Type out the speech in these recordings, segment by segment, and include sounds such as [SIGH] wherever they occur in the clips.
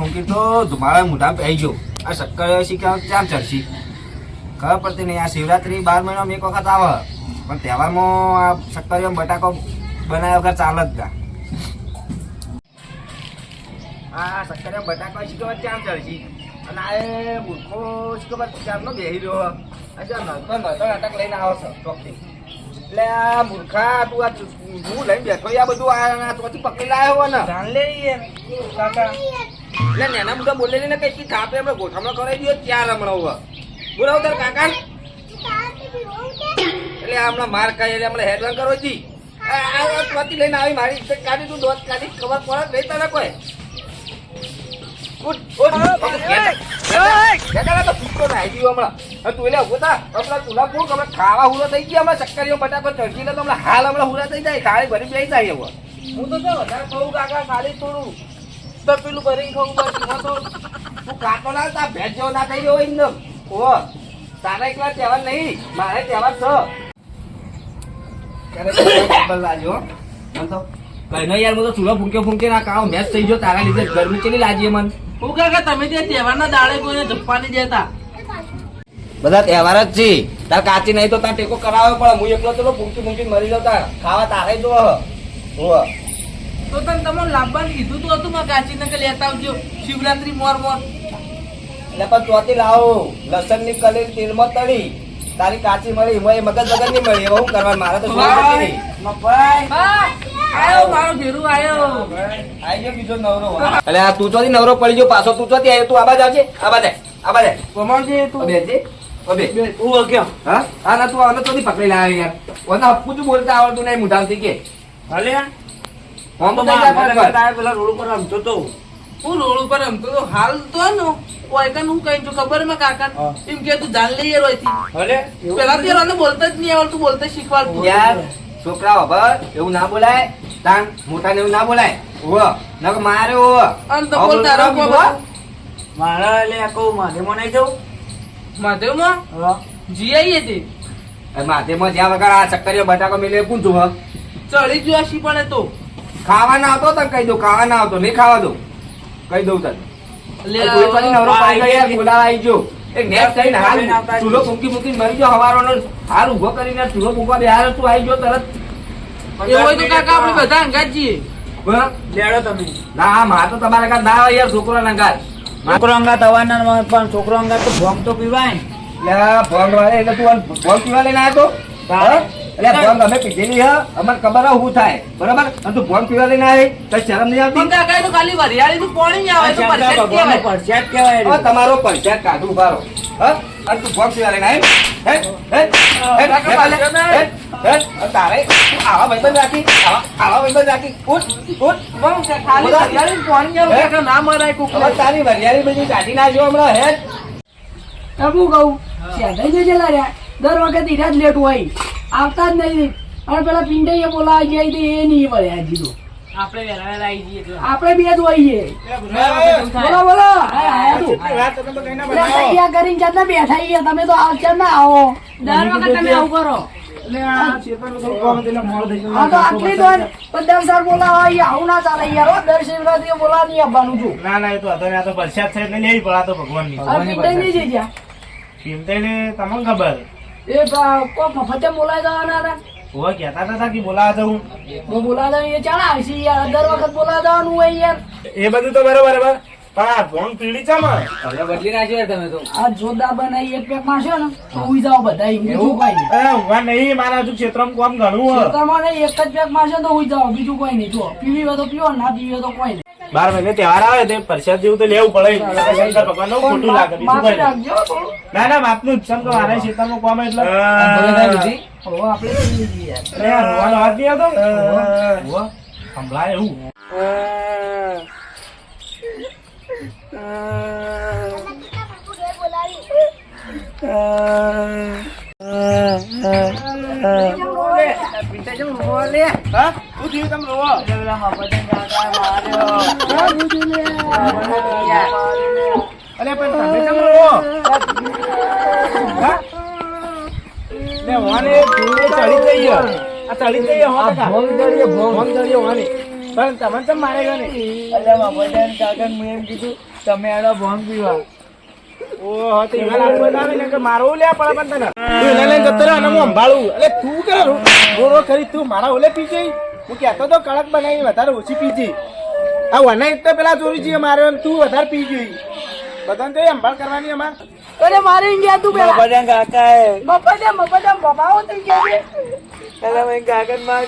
ફૂંકી તો ધુમાડા મોઢા પહી ગયો. આ શક્કર શીખ્યા ક્યાં ચડશી. ખબર પડતી નહીં, આ શિવરાત્રી બાર મહિનામાં એક વખત આવે. પણ તહેવારમાં આ શક્કરીઓ બટાકો બનાવ્યા વગર ચાલે જ ના. આ શક્કરીઓ બટાકો શીખવા ક્યાં ચડશી. અને આ મૂર્ખો શીખવા ચારનો બેહી રહ્યો. અટક લઈને આવો એટલે આ મૂર્ખા, તું આ હું લઈને બેઠો આ બધું, આ ચોથી પકડી લાવ્યો ને જાણ લે એટલે નાના મોટા બોલેલી ને કઈ થાપે આપણે ગોઠવણો કરાવી દઈએ ચાર હમણાં બોલાવો તાર કાકા. એટલે હમણાં માર ખાઈ એટલે હમણાં હેડલાઈન કરો જી. આ લઈને આવી મારી કાઢી તું દોત કાઢી ખબર પડે નહીં તને કોઈ. હવે ખાવા હુરો થઈ ગયા હમણાં શક્કરીઓ બટાકો ચડકી તો હમણાં હાલ હમણાં હુરા થઈ જાય થાળી ભરી લઈ જાય હવે હું તો વધારે ખાલી થોડું. તો પેલું ભરી ખાવું બસ તો તું કાતો ના તા ભેજ જેવો ના થઈ ગયો એકદમ ઓ તારા એકલા તહેવાર નહીં મારે તહેવાર છો. તો કઈ યાર હું તો ચૂલો ફૂંકે ફૂંકે ના કાળો મેચ થઈ ગયો તારા લીધે ગરમી ચેલી લાગીએ મને. હું કાકા તમે ત્યાં તહેવારના દાડે કોઈને જપ્પા નહીં દેતા બધા તહેવાર જ છે. તાર કાચી નહીં તો તાર ટેકો કરાવે પણ હું એકલો ચલો ફૂંકી ફૂંકી મરી જાવ તાર. ખાવા તારે જો તો તને તમે લાવવાનું કીધું તો હતું મારા કાચીને કે લેતા આવજો. શિવરાત્રી મોર મોર. એટલે પણ ચોથી લાવો. લસણની કલી તેલમાં તળી. તારી કાચી મળી એમાં એ મગજ વગર નહીં મળી. એવું કરવા? મારે તો. આયો મારો ઘેરું આયો. આઈ ગયો બીજો નવરો. એટલે આ તું ચોથી નવરો પડી ગયો પાછો. તું ચોથી આવ્યો તું આબાજ આવજે. આબાજ આય, આબાજ આય. કમાવજે તું? અબે જે, અબે. હું ક્યાં? હા? આ ના તું આને ચોથી પકડી યાર. ઓને હપ્પું બોલતા આવડતું નહીં મોઢામાંથી કે. હાલે હોમ તો પેલા રોડ ઉપર રમતો તો હું. રોડ ઉપર રમતો તો હાલ તો નો. હું કઈ છું ખબરમાં કાકા એમ કે તું જાણ લઈએ રોયથી ભલે પેલા તો યાર બોલતા જ નહીં આવડતું બોલતા શીખવાડતું યાર છોકરા ખબર એવું ના બોલાય. તાન મોટા ને એવું ના બોલાય. ઓ નક મારે ઓ તો બોલતા મારા એટલે કહું મારે મને જવું? મહાદેવમાં જી આવીએ તે. માથેમાં જ્યાં વગર આ ચક્કરીઓ બટાકો મેલે પૂછું હ ચડી ગયો શી પણ એ તો. ખાવા ના આવતો તને કહી દઉં ખાવા ના આવતો નહીં ખાવા દઉં. કહી દઉં તને. લે કોઈ પણ નવરો પડી યાર, બોલાવા આઈ ગયો. એક નેટ થઈને હાલ ચૂલો ફૂંકી ફૂંકી મરી ગયો હવારોનો હાલ ઊભો કરીને ચૂલો ફૂંકવા બેહાર તું આઈ ગયો તરત. એવું તો કાકા આપણે બધા લેડો તમે. ના મા તો તમારા ના આવે યાર છોકરો ના ઘર. છોકરો અંગાત અવાના પણ છોકરો અંગાત તો ભોગ તો પીવાય ભોગ ભોંગ વાળે એટલે તું ભોગ પીવા લઈને આવ્યો તો? એટલે ભોંગ અમે પીધેલી હ? અમને ખબર હ થાય. બરાબર? અને તું ભોંગ પીવા લઈને આવી તો શરમ નહીં આવતી? કાકા તો ખાલી વરિયાળી નું પાણી આવે તો આ શંકર પરફેક્ટ ભગવાનનો કહેવાય. પરસાદ કહેવાય. તમારો પંચાયત કાઢું ઉભારો. હા? અને તું ભોંગ પીવા લઈને આવી. હે? તારે આવા ભાઈબંધ રાખી આવા ભાઈબંધ રાખી. ઉઠ ઉઠ. ખાલી વરિયાળી નું આવે કાકા ના મરાય કોક તારી વરિયાળી બધી કાઢી નાખજો હમણાં હે? હું કહું? જજે લાર્યા. દર વખત ઈરા જ લેટ હોય. આવતા જ નહીં. અને પેલા પિંડે બોલાવા જાય તો એ નહીં મળે હજી તો આપણે વેલા વેલા આવી જઈએ એટલે. આપણે બે જ હોઈએ. બોલો બોલો. તૈયાર કરીને જતા બેઠા છીએ. તમે તો આવતા ના આવો? દર વખત તમે આવું કરો. આવું તમને ખબર? એ કોક મફતે બોલાઈ જવાના હતા. હોય કહેતા હતા કે બોલાવા જવું હું બોલાવા જવાનું એ ચાલે આવશે યાર. દર વખત બોલાવા જવાનું હોય યાર. એ બધું તો બરોબર બરાબર. પણ આ ભોંગ પીડી છે માં હવે બદલી નાખ્યો તમે તો. આ જોરદાર બનાવી એક પેકમાં છે ને તો ઉઈ જાવ બધા બીજું કોઈ નહીં. મારા હજુ ક્ષેત્રમાં કોમ ઘણું હોય. નહીં, એક જ પેકમાં છે તો ઉઈ જાઓ બીજું કોઈ નહીં. જો પીવી હોય તો પીવો ના પીવી હોય તો કોઈ નહીં. બાર મહિને તહેવાર આવે તે પ્રસાદ જેવું તો લેવું પડે. શંકર ભગવાનનું ખોટું લાગે. ના ના બાપનું જ છે. કે મારા ક્ષેત્રમાં કોમ એટલે. હવે નહીં હોવે. સંભળાય એવું હા તમે રોવો અરે પણ તમે કેમ રોવો હા? લે વાને તું ચડી જઈએ આ ચડી હો ભોંગ જડીએ ભોંગ જડીએ વાને. પણ તમને તો મારે ગયો ને? અલ્યા મફતિયાન કાકા મેં એમ કીધું તમે આડો ભોંગ પીવા. ઓહો તો ઈવન આવે ને કે મારો લે પડે પણ તને. તું એને લઈને જતો રહ્યો અને હું સંભાળું. એટલે તું કે રોરો કરી તું મારા ઓલે પી જઈ? હું કહેતો તો કડક બનાવી વધારે ઓછી પી જઈ. આ તો પેલા ચોરી છે મારે તું વધારે પી જઈ. બધાને તો સંભાળ કરવાની અમાર. અરે મારે ઇન્ડિયા તું પેલા. મફતિયાન કાકા એ. મફતે મફતે બમાવો થઈ ગયા છે. એટલે મેં માર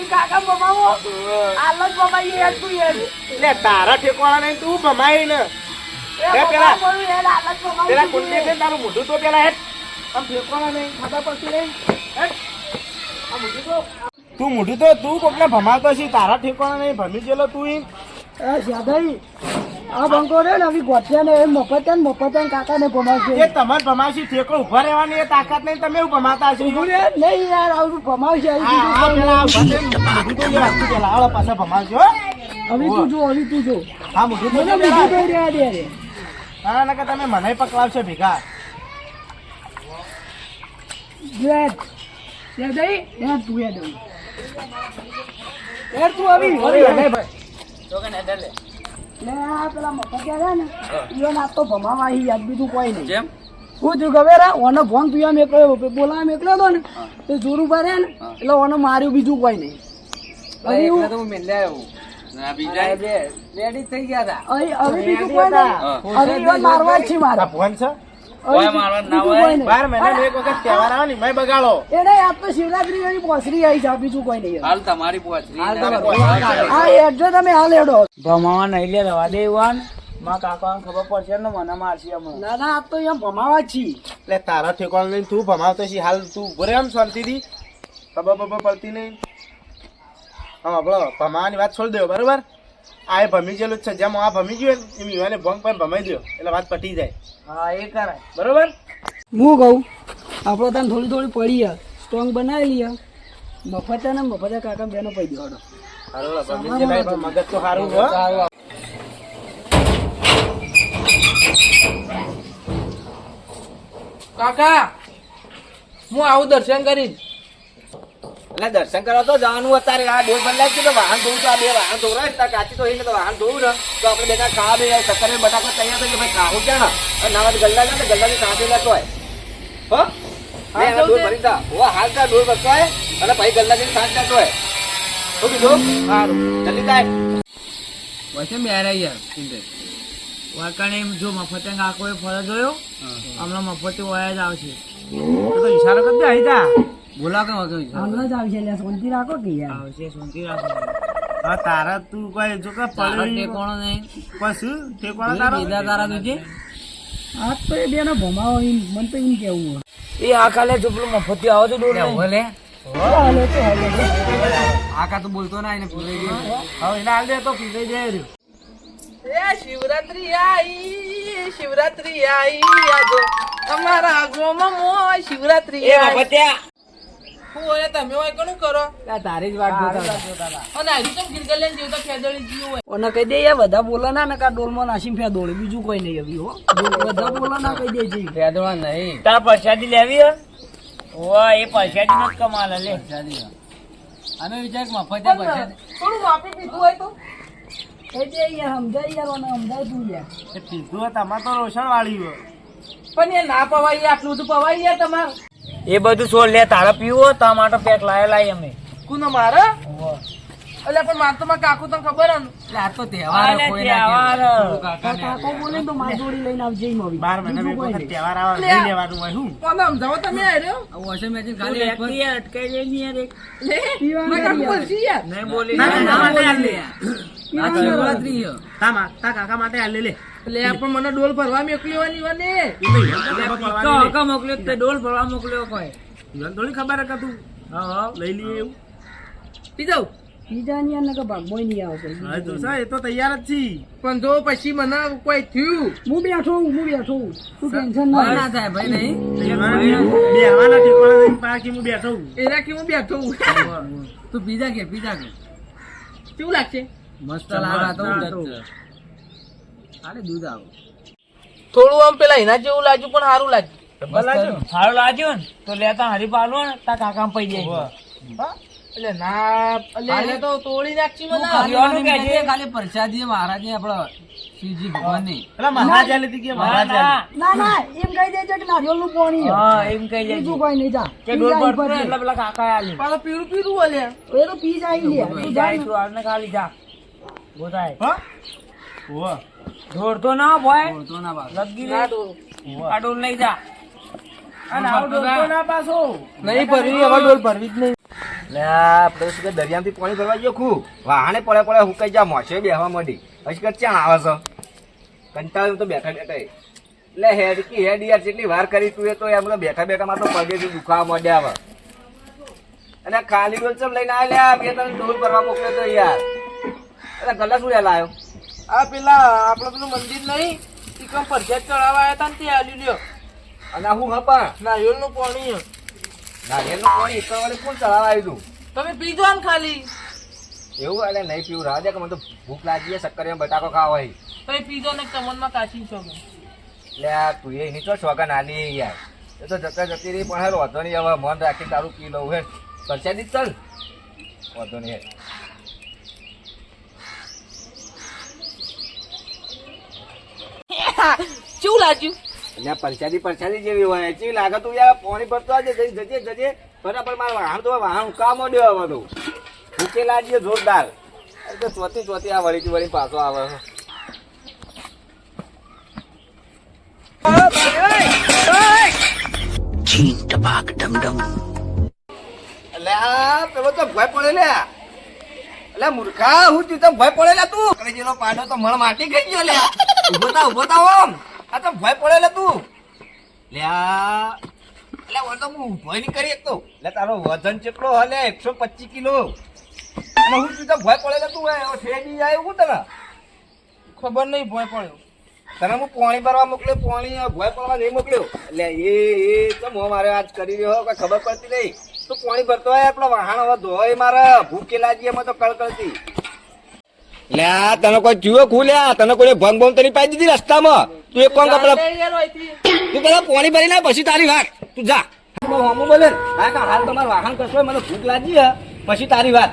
એ કાકા બમાવો આલત બમાઈ યાર તું યાર. એટલે તારા ઠેકવાના નહીં તું ભમાય ને પેલા કુંડે છે? તારું મોઢું તો પેલા હેઠ આમ ઠેકવાના નહીં ખાતા પડતી નહીં હેઠ. આ મોઢું તો તું મોઢું તો તું કોકને ભમાવતો છે તારા ઠેકવાના નહીં ભમી ગયેલો તું ઈ. સાદાઈ આ બંકો રે ને આવી ગોઠિયા ને મફતે ને મફતે કાકા ને ભમાવશે. એ તમારે ભમાવશી ઠેકો ઊભા રહેવાની એ તાકાત નહીં તમે એવું ભમાતા છો. શું રે નહીં યાર આવું ભમાવશે પેલા પાછા ભમાવજો. હવે તું જો હવે તું જો. હા મોઢું તો હા નકર તમે મને પકડાવશો ભેગા. યાર યાર તું યાર દઉં યાર તું આવી. અરે, અરે ભાઈ. લે આ પેલા મફતિયા છે ને ઈવન આ તો ભમાવા આવી યાદ બીજું કોઈ નહીં. જેમ? હું તું ખબર ઓનો ફોન તું આમ એકલો બોલાવા મેકલો હતો ને તે જોરું હે ને એટલે ઓનો માર્યું બીજું કોઈ નહીં. હું- ના બીજા રેડી થઈ ગયા હતા હવે બીજું કોઈ નહીં. હવે મારવા છે મારે. છે? તો છે કોઈ નહીં. હાલ તમારી એડજો તમે હાલ એડો ભમાવા નહીં લે રવા દે વાનમાં કાકાને ખબર પડશે ને મને મારશે હમણાં ના ના આ તો એમ ભમાવા છી એટલે તારા ઠેકોણ તું ભમાવતો છી હાલ તું ભરે આમ શાંતિ થી ખબર પડતી નહીં. આપણો ભમાવાની વાત છોડી દો બરાબર? આ એ ભમી ગયેલું જ છે. જેમ આ ભમી ગયું ને એમ યુવાને ભંગ પણ ભમાઈ દો એટલે વાત પટી જાય. હા એ કરાય. બરોબર? હું કહું આપણો તને થોડી થોડી પડી સ્ટ્રોંગ બનાવી લઈએ મફતે ને મફતે કાકા બેનો પડી દો પણ મગજ તો સારું હોય કાકા હું આવું દર્શન કરી એટલે દર્શન કરવા તો જવાનું અત્યારે. આ ડોર બદલાય છે તો વાહન ધોવું તો આ બે વાહન ધોવરાય ત્યાં કાચી તો એને તો વાહન ધોવું ને. તો આપણે બેટા ખાવા બે સત્તર બટાકો તૈયાર થઈ ભાઈ ખાવું ક્યાં ને? અને નાવા ગલ્લા છે ને ગલ્લા કાંપે લેતો હોય હો? ડોર ભરી ઓ હાલ તા ડોર બસતો હોય અને ભાઈ ગલ્લા જઈને સાંજ જતો હોય શું કીધું? સારું. જલ્દી થાય. વચ્ચે મેરા યાર સિંધે. વાકાણે એમ જો મફતે આખો એ ફરજ જોયો હમણાં મફતે વયા જ આવશે. તો તો ઈશારો કરી દે અહીં જા બોલા કે વગર હમણાં જ આવશે એટલે શાંતિ રાખો કે યાર. આવશે સુનતી રાખો. તારા તું કોઈ જો કે તારો પડી નહીં કોઈ શું? ઠેકવાના તારો? બીજા તારા તુજે આ તો એ બેનો ભમાવો એમ મને તો એમ કેવું એ આ કાલે જો પેલું મફતી આવો લે આકા તો બોલતો ના એને પૂરી ગયો હવે એને હાલ દે તો જાય રહ્યો. એ શિવરાત્રી આઈ શિવરાત્રી આઈ આજો તમારા ગોમાં મોય શિવરાત્રી આઈ. હું હોય તમે હોય કોનું કરો? તારી જ વાત જોતા અને આવી તો ગિરગલ લઈને જેવું જીવ હોય. ઓને કહી દે યાર બધા બોલા ના ને ડોલમાં નાસીમ ફે બીજું કોઈ નહીં આવી હો. [LAUGHS] બધા બોલા ના કહી દે છે ફેદવા નહીં. તાર પ્રસાદી લેવી હે? ઓવા એ પ્રસાદી નો કમાલ લે. અમે વિચાર મફતે પ્રસાદી? થોડું માપી પીધું હોય તો? તું યાર. એ પીધું હોય તમારે તો રોશન વાળી હોય. પણ એ ના પવાય આટલું બધું પવાય તમારે. એ બધું છોડ લે તારે પીવો તા માટે પેક લાય લાય અમે. કુનો મારે? એટલે પણ માર તો માં કાકુ તને ખબર હે? ને આ તો તહેવાર કાકો બોલે તો માર જોડી લઈને આવજે એમ આવી બાર મહિના બીજું કોઈ વખત તહેવાર આવે લઈ લેવાનું હોય શું કોને સમજાવો તમે આર્યો વોશિંગ મશીન ખાલી અટકાઈ જાય ને યાર એક. લે મેં કાકુ બોલશી યાર. નહીં બોલી. ના, ના, ના, લે. આ શિવરાત્રી હે. તા મા- તા કાકા માટે આ લે લે. લે પણ મને ડોલ ભરવા મોકલી હોય વને તો હકા મોકલ્યો તે ડોલ ભરવા મોકલ્યો કોઈ. ઈવન થોડી ખબર હે તું? હા હા. લઈ લઈએ એવું. પી જાઉં બીજા કે ભાગમોય નહીં આવશે. હા તો સા, એ તો તૈયાર જ છી. પણ જો પછી મને કોઈ થયું? હું બેઠો હું હું બેઠો. તું ટેન્શન ના ના થાય ભાઈ નહીં. બેહવાના ઠેકાણા લઈને પાછી હું બેઠો કે હું બેઠો તું પીઝા કે કે? કેવું લાગશે? મસ્ત લાગા તો મસ્ત. દૂધ આવો. થોડું આમ પેલા એના જેવું લાગ્યું પણ સારું લાગ્યું. સારું લાગ્યું ને? તો લેતા હરી પાલો ને તા કાકા પૈ જાય. એટલે ના એટલે તો તોડી નાખી મને ખાલી કહેજે, ખાલી પ્રસાદી મહારાજની શ્રીજી ભગવાનની એટલે મહારાજ આલેથી કે મહારાજ ના. ના એમ કહી દેજો કે નારિયેળનું પાણી હા એમ કહી દેજો. બીજું કોઈ નહીં જા. કે ડોર પછી. એટલે પેલા કાકા આલી. પાછું પીરું પીરું બોલે. એ તો પી જાય લે. તું જાય તું આવને ખાલી જા. ગોતાય હા? ઓહો. દોડતો ના ભાઈ તો ના બાપ. લગી ના રે આ ડોલ લઈ જા. અને આવું ડોલતો ના પાછો. નહીં ભરવી હવે ડોલ ભરવી જ નહીં. લે આપણે શું કે દરિયામાંથી પાણી ભરવા ગયો ખૂબ. વાહણે પડે પડે હુકાઈ જા મોસે બેહવા માંડી. પછી કે ક્યાં આવે છે. કંટાળ્યું તો બેઠા બેઠા એટલે હેડ કી હેડ યાર જેટલી વાર કરી તું એ તો એમ બેઠા બેઠા માં તો પગેથી દુખાવા માંડ્યા આવે અને ખાલી ડોલ ચમ લઈને આવ્યા બે ત્રણ ડોલ ભરવા મોકલ્યો તો યાર. એટલે ગલા શું લાયો આ પેલા આપડે પેલું મંદિર નહીં ઈકમ પરસાદ ચડાવવા આવ્યા હતા ને તે આલ્યું લ્યો. અને હું હપા નારિયેળનું પાણી. નારિયેળનું પાણી એકવાર વાળી કોણ ચડાવવા આવ્યું તમે પીજો ને ખાલી. એવું એટલે નહીં પીવું રાહ દે કે મને તો ભૂખ લાગી છે શક્કરિયા બટાકો ખાવા હોય. તમે પીજો ને તમનમાં કાચી છો એટલે આ તું એ નીચો તો શોગન આલી યાર. એ તો જતા જતી રહી પણ હેર વાંધો નહીં હવે મન રાખી તારું પી લઉં હે. પરસાદી ચાલ. વાંધો નહીં [LAUGHS] હેર લાગ્યું? એટલે પરસાદી પરસાદી જેવી હોય. ચી લાગે તું યાર પાણી ભરતો આજે જઈ જજે જજે. બરાબર મારે વાહન તો વાહન કામ દેવા બધું તો. ભૂકે લાગીએ જોરદાર. તો ચોથી ચોથી આ વળી વળી પાછો આવે. છે. એટલે આ પેલો તો ભય પડે લે એટલે મૂર્ખા હું તું તો ભય પડે લે તું પાડો તો મણ માટી ગઈ ગયો લે ઊભો થા ઊભો થા ઓમ આ તો ભય પડે લે તું લે આ એટલે વળ તો હું ઊભો નહીં કરી શકતો. એટલે તારો વજન કેટલો હલે એકસો પચીસ કિલો. અને હું તું તો ભય પડે લે તું ઠેડી જાય હું તને? ખબર નહીં ભય પડ્યો. તને હું પાણી ભરવા મોકલ્યો પાણી ભોય પડવા નહીં મોકલ્યો? એટલે એ એ તો હું મારે આજ કરી રહ્યો કોઈ ખબર પડતી નહીં. તું પાણી ભરતો હોય આપણો વાહણ હવે ધોય મારે. ભૂખે લાગી એમાં તો કળકળતી. લે તને કોઈ જુઓ ખુલ્યા તને કોઈ ભંગ ભંગ તરી પાઈ દીધી રસ્તામાં. તું એક કોણ કપડા. તું પેલા પાણી ભરી ના પછી તારી વાત. તું જા. હમું બોલે હા કા હાલ તમારું વાહન કરશો મને ભૂખ લાગી હે. પછી તારી વાત.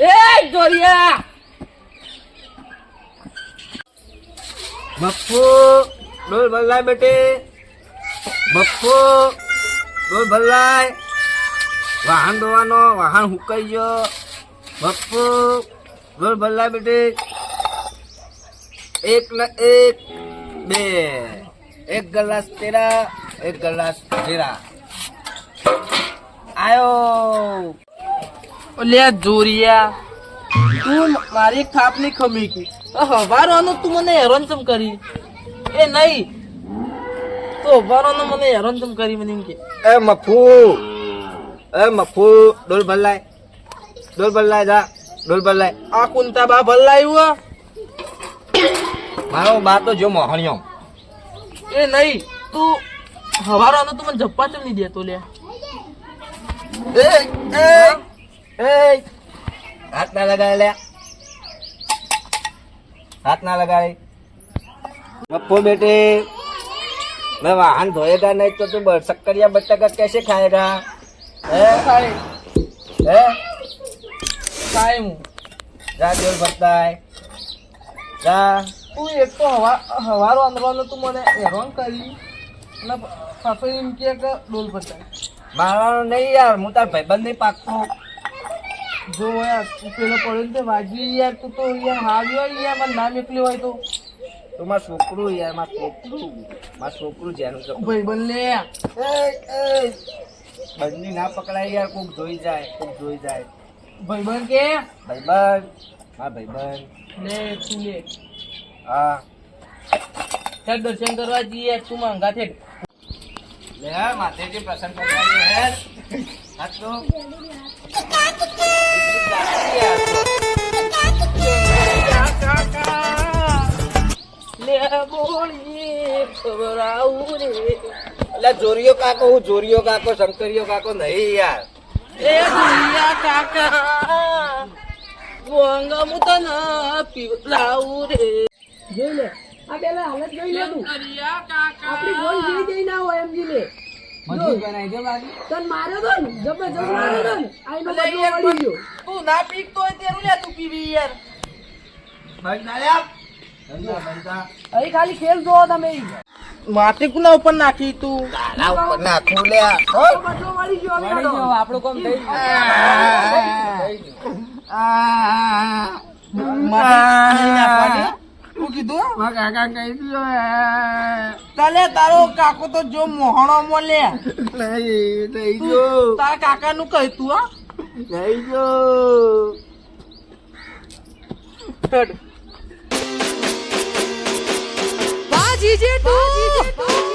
એ જોરિયા! બપ્પુ! ડોલ ભલ્લાય બેટે. બપ્પુ ડોલ ભલ્લાય વાહન ધોવાનો, વાહન હુકાઈ ગયો બપ્પુ ડોલ ભલ્લાય બેટે. એક ને એક, બે. એક ગ્લાસ તેરા, એક ગ્લાસ જીરા. આયો. ઓલે જોરિયા, તું મારી ખાપની ખમી ગઈ હવારવાનું તું મને હેરાન ચમ કરી? એ નહીં. તો હવારવાનું મને હેરાન તમ કરી મને એમ કે? એ મફુ. એ મફુ ડોલ ભલાય ડોલ ભલાય જા ડોલ ભલાય આ કુંતા બા ભલાયું મારો બા તો જો મોહણિયો. એ નહીં તું હવારવાનું તું મને જપ્પા ચમ નહીં દેતો લે? એ એ એ. હાથ ના લગાડે લે. હાથ ના લગાડે. गप्पो बेटे मैं वाहन धोएगा नहीं तो तू शक्करिया बच्चा का कैसे खाएगा टाइम જા દેવ ભરતાય. જા. તું એક તો હવા હવારો આંદોલન તું મને હેરાન કરી. અને પાછો એમ કે ડોલ ભરતાય. મારવાનો નહીં યાર હું તાર ભાઈબંધ નહીં પાકતો જો યાર તું પેલો પડ્યો ને વાજી યાર તું તો યાર હાર્યો યાર મારું નામ એકલી હોય તો. તું માર છોકરું યાર માર છોકરું માર છોકરું જેનું છે ભાઈ બલ્લે એ એ બંદી ના પકડાય યાર કોક જોઈ જાય કોક જોઈ જાય ભાઈ બન કે ભાઈબંધ હા ભાઈબંધ લે તું લે હા ચાલ દર્શન કરવા જઈએ તું માંગા છે લે માથેજી પ્રસન્ન કરવા જો હે હા તો આવું રે એટલે જોરિયો કાકો હું જોરિયો કાકો શંકરિયો કાકો નહીં યાર. એ દુનિયા કાકા ગોંગા તો ના પીવડાવું રે જોઈ લે આ પેલા હાલત જોઈ લે તું. કર્યા કાકા. આપણી ગોલ જેવી જઈ ના હોય એમજી લે. મજબૂત બનાવી દે બાકી? તન માર્યો તો ને? જબરજસ્ત માર્યો તો ને? આઈનો બદલો યાર, ગયો. તું ના પીતો હોય તેરું લે તું પીવી યાર. ભાઈ ના લ્યા. અહીં ખાલી ખેલ જો તમે. માથે કુના ઉપર નાખી તું? તારા ઉપર નાખું લે. આપણું કામ થઈ ગયું. કીધું? તારો કાકો તો જો મોહણો માં લે નહીં નહીં જો. તારા કાકા નું કહી તું હા નહીં જો હેડ. બાજી જેટલું